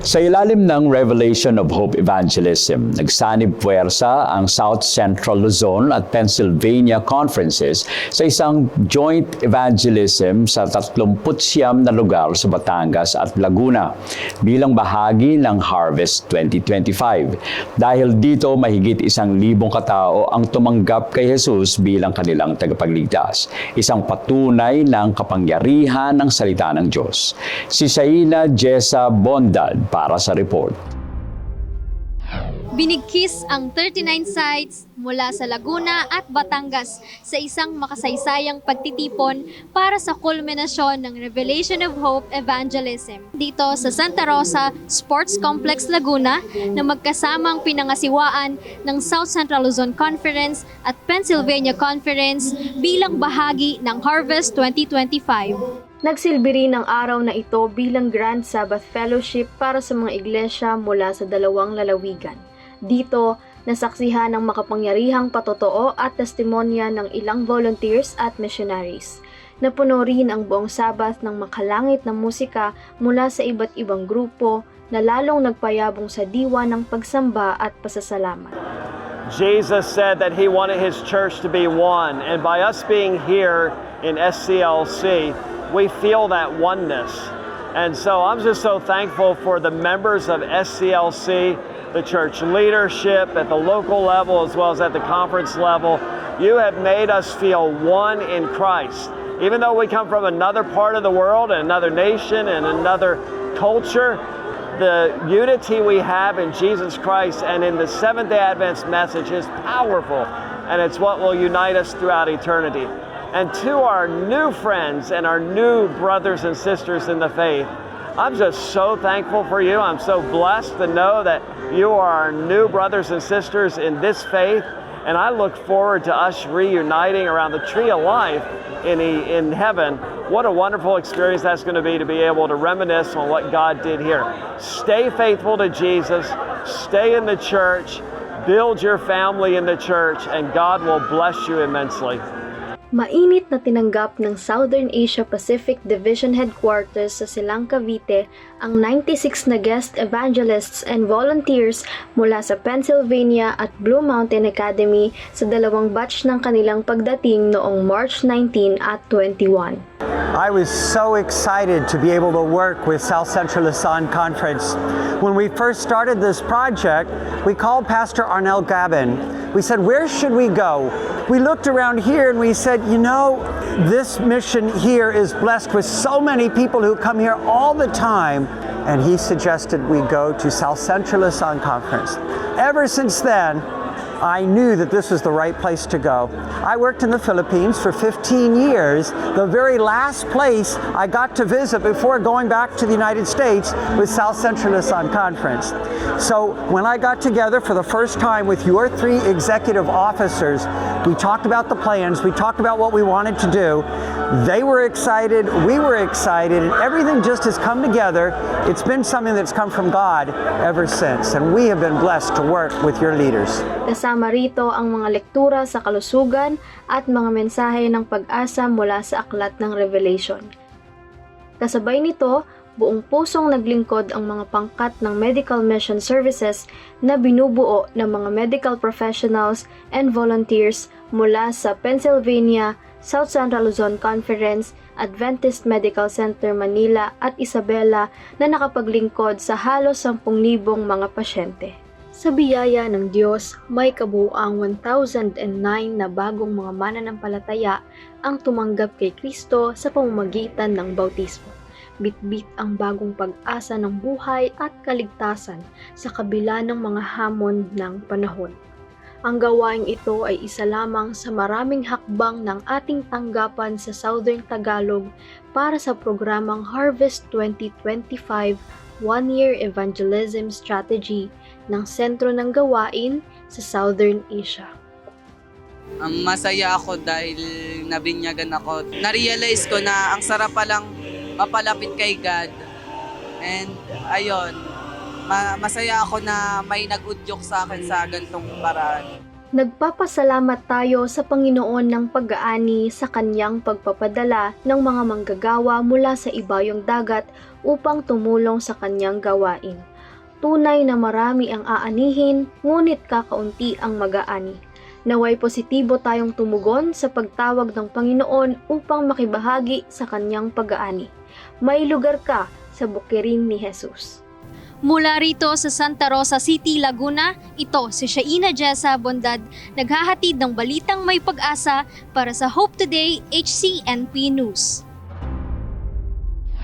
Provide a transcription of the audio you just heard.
Sa ilalim ng Revelation of Hope Evangelism, nagsanib puwersa ang South Central Luzon at Pennsylvania Conferences sa isang joint evangelism sa 39 na lugar sa Batangas at Laguna bilang bahagi ng Harvest 2025. Dahil dito mahigit isang libong katao ang tumanggap kay Jesus bilang kanilang tagapagligtas. Isang patunay ng kapangyarihan ng salita ng Diyos. Si Shaina Jessa Bondad para sa report. Binigkis ang 39 sites mula sa Laguna at Batangas sa isang makasaysayang pagtitipon para sa kulminasyon ng Revelation of Hope Evangelism dito sa Santa Rosa Sports Complex Laguna na magkasamang pinangasiwaan ng South Central Luzon Conference at Pennsylvania Conference bilang bahagi ng Harvest 2025. Nagsilbi rin ang araw na ito bilang Grand Sabbath Fellowship para sa mga iglesia mula sa dalawang lalawigan. Dito, nasaksihan ng makapangyarihang patotoo at testimonya ng ilang volunteers at missionaries. Napuno rin ang buong Sabbath ng makalangit na musika mula sa iba't ibang grupo na lalong nagpayabong sa diwa ng pagsamba at pasasalamat. Jesus said that he wanted his church to be one. And by us being here in SCLC, we feel that oneness. And so I'm just so thankful for the members of SCLC, the church leadership at the local level as well as at the conference level. You have made us feel one in Christ. Even though we come from another part of the world and another nation and another culture, the unity we have in Jesus Christ and in the Seventh day Adventist message is powerful, and it's what will unite us throughout eternity. And to our new friends and our new brothers and sisters in the faith, I'm just so thankful for you. I'm so blessed to know that you are our new brothers and sisters in this faith. And I look forward to us reuniting around the tree of life in, in heaven. What a wonderful experience that's going to be to be able to reminisce on what God did here. Stay faithful to Jesus, stay in the church, build your family in the church, and God will bless you immensely. Mainit na tinanggap ng Southern Asia Pacific Division Headquarters sa Silang Cavite ang 96 na guest evangelists and volunteers mula sa Pennsylvania at Blue Mountain Academy sa dalawang batch ng kanilang pagdating noong March 19 at 21. I was so excited to be able to work with South Central Luzon Conference. When we first started this project, we called Pastor Arnel Gavin. We said, Where should we go? We looked around here and we said, You know, this mission here is blessed with so many people who come here all the time. And he suggested we go to South Central Luzon Conference. Ever since then, I knew that this was the right place to go. I worked in the Philippines for 15 years. The very last place I got to visit before going back to the United States was South Central Luzon Conference. So when I got together for the first time with your three executive officers, we talked about the plans, we talked about what we wanted to do. They were excited, we were excited, and everything just has come together. It's been something that's come from God ever since, and we have been blessed to work with your leaders. Kasama rito ang mga lektura sa kalusugan at mga mensahe ng pag-asa mula sa aklat ng Revelation. Kasabay nito, buong pusong naglingkod ang mga pangkat ng medical mission services na binubuo ng mga medical professionals and volunteers mula sa Pennsylvania, South Central Luzon Conference, Adventist Medical Center Manila at Isabela na nakapaglingkod sa halos 10,000 mga pasyente. Sa biyaya ng Diyos, may kabuuang 1,009 na bagong mga mananampalataya ang tumanggap kay Kristo sa pamamagitan ng bautismo. Bitbit ang bagong pag-asa ng buhay at kaligtasan sa kabila ng mga hamon ng panahon. Ang gawaing ito ay isa lamang sa maraming hakbang ng ating tanggapan sa Southern Tagalog para sa programang Harvest 2025 One-Year Evangelism Strategy ng Sentro ng Gawain sa Southern Asia. Um, masaya ako dahil nabinyagan ako. Na-realize ko na ang sarap palang mapalapit kay God. And ayun, ma- masaya ako na may nag-udyok sa akin sa gantong paraan. Nagpapasalamat tayo sa Panginoon ng pag-aani sa kanyang pagpapadala ng mga manggagawa mula sa ibayong dagat upang tumulong sa kanyang gawain. Tunay na marami ang aanihin, ngunit kakaunti ang mag-aani. Naway positibo tayong tumugon sa pagtawag ng Panginoon upang makibahagi sa kanyang pag-aani. May lugar ka sa bukirin ni Jesus. Mula rito sa Santa Rosa City, Laguna, ito si Shaina Jessa Bondad, naghahatid ng balitang may pag-asa para sa Hope Today HCNP News.